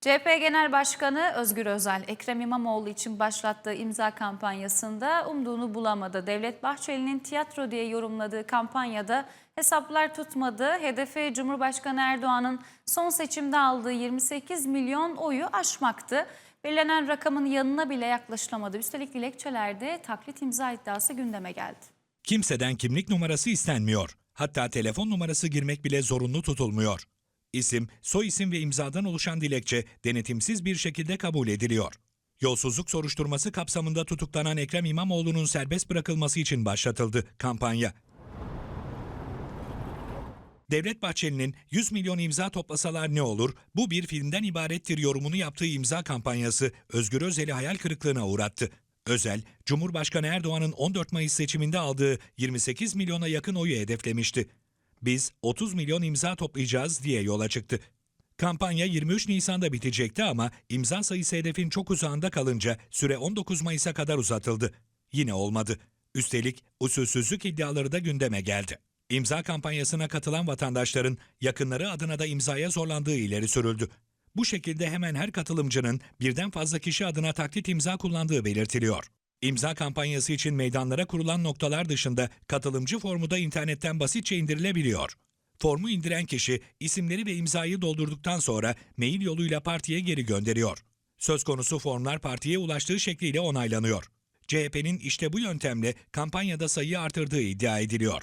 CHP Genel Başkanı Özgür Özel, Ekrem İmamoğlu için başlattığı imza kampanyasında umduğunu bulamadı. Devlet Bahçeli'nin tiyatro diye yorumladığı kampanyada hesaplar tutmadı. Hedefi Cumhurbaşkanı Erdoğan'ın son seçimde aldığı 28 milyon oyu aşmaktı. Belirlenen rakamın yanına bile yaklaşılamadı. Üstelik dilekçelerde taklit imza iddiası gündeme geldi. Kimseden kimlik numarası istenmiyor. Hatta telefon numarası girmek bile zorunlu tutulmuyor. İsim, soy isim ve imzadan oluşan dilekçe denetimsiz bir şekilde kabul ediliyor. Yolsuzluk soruşturması kapsamında tutuklanan Ekrem İmamoğlu'nun serbest bırakılması için başlatıldı kampanya. Devlet Bahçeli'nin 100 milyon imza toplasalar ne olur, bu bir filmden ibarettir yorumunu yaptığı imza kampanyası Özgür Özel'i hayal kırıklığına uğrattı. Özel, Cumhurbaşkanı Erdoğan'ın 14 Mayıs seçiminde aldığı 28 milyona yakın oyu hedeflemişti. Biz 30 milyon imza toplayacağız diye yola çıktı. Kampanya 23 Nisan'da bitecekti ama imza sayısı hedefin çok uzağında kalınca süre 19 Mayıs'a kadar uzatıldı. Yine olmadı. Üstelik usulsüzlük iddiaları da gündeme geldi. İmza kampanyasına katılan vatandaşların yakınları adına da imzaya zorlandığı ileri sürüldü. Bu şekilde hemen her katılımcının birden fazla kişi adına taklit imza kullandığı belirtiliyor. İmza kampanyası için meydanlara kurulan noktalar dışında katılımcı formu da internetten basitçe indirilebiliyor. Formu indiren kişi isimleri ve imzayı doldurduktan sonra mail yoluyla partiye geri gönderiyor. Söz konusu formlar partiye ulaştığı şekliyle onaylanıyor. CHP'nin işte bu yöntemle kampanyada sayıyı artırdığı iddia ediliyor.